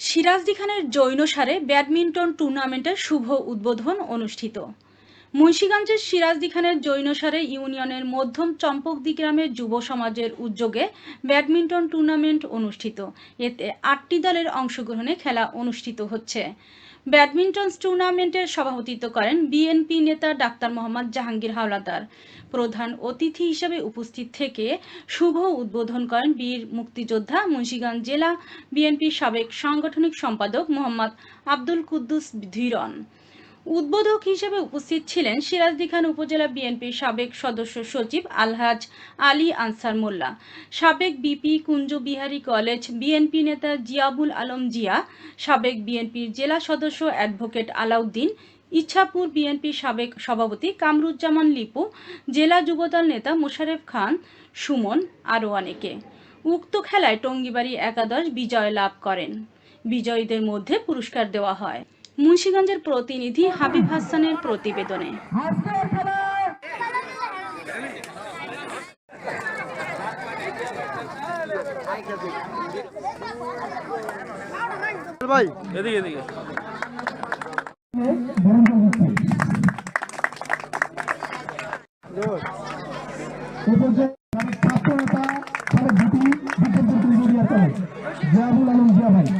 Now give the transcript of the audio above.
সিরাজদি খানের জৈনসারে ব্যাডমিন্টন টুর্নামেন্টের শুভ উদ্বোধন অনুষ্ঠিত। মুন্সিগঞ্জের সিরাজদি খানের জৈনসারে ইউনিয়নের মধ্যম চম্পকদি গ্রামের যুব সমাজের উদ্যোগে ব্যাডমিন্টন টুর্নামেন্ট অনুষ্ঠিত। এতে আটটি দলের অংশগ্রহণে খেলা অনুষ্ঠিত হচ্ছে। ব্যাডমিন্টন টুর্নামেন্টের সভাপতিত্ব করেন বিএনপি নেতা ডাক্তার মোহাম্মদ জাহাঙ্গীর হাওলাদার। প্রধান অতিথি হিসেবে উপস্থিত থেকে শুভ উদ্বোধন করেন বীর মুক্তিযোদ্ধা মুন্সীগঞ্জ জেলা বিএনপির সাবেক সাংগঠনিক সম্পাদক মোহাম্মদ আব্দুল কুদ্দুস ধীরন। উদ্বোধক হিসেবে উপস্থিত ছিলেন সিরাজদি খান উপজেলা বিএনপির সাবেক সদস্য সচিব আলহাজ আলী আনসার মোল্লা, সাবেক BP Kunja Bihari college BNP নেতা জিয়াবুল আলম জিয়া, সাবেক বিএনপির জেলা সদস্য অ্যাডভোকেট আলাউদ্দিন ইচ্ছাপুর বিএনপির সাবেক সভাপতি কামরুজ্জামান লিপু, জেলা যুবদল নেতা মোশারেফ খান, সুমন আরও অনেকে। উক্ত খেলায় টঙ্গিবাড়ি একাদশ বিজয় লাভ করেন। বিজয়ীদের মধ্যে পুরস্কার দেওয়া হয়। মুন্সিগঞ্জের প্রতিনিধি হাবিব হাসানের প্রতিবেদনে। ভাই। এদিকে এদিকে। জিয়া ভাই।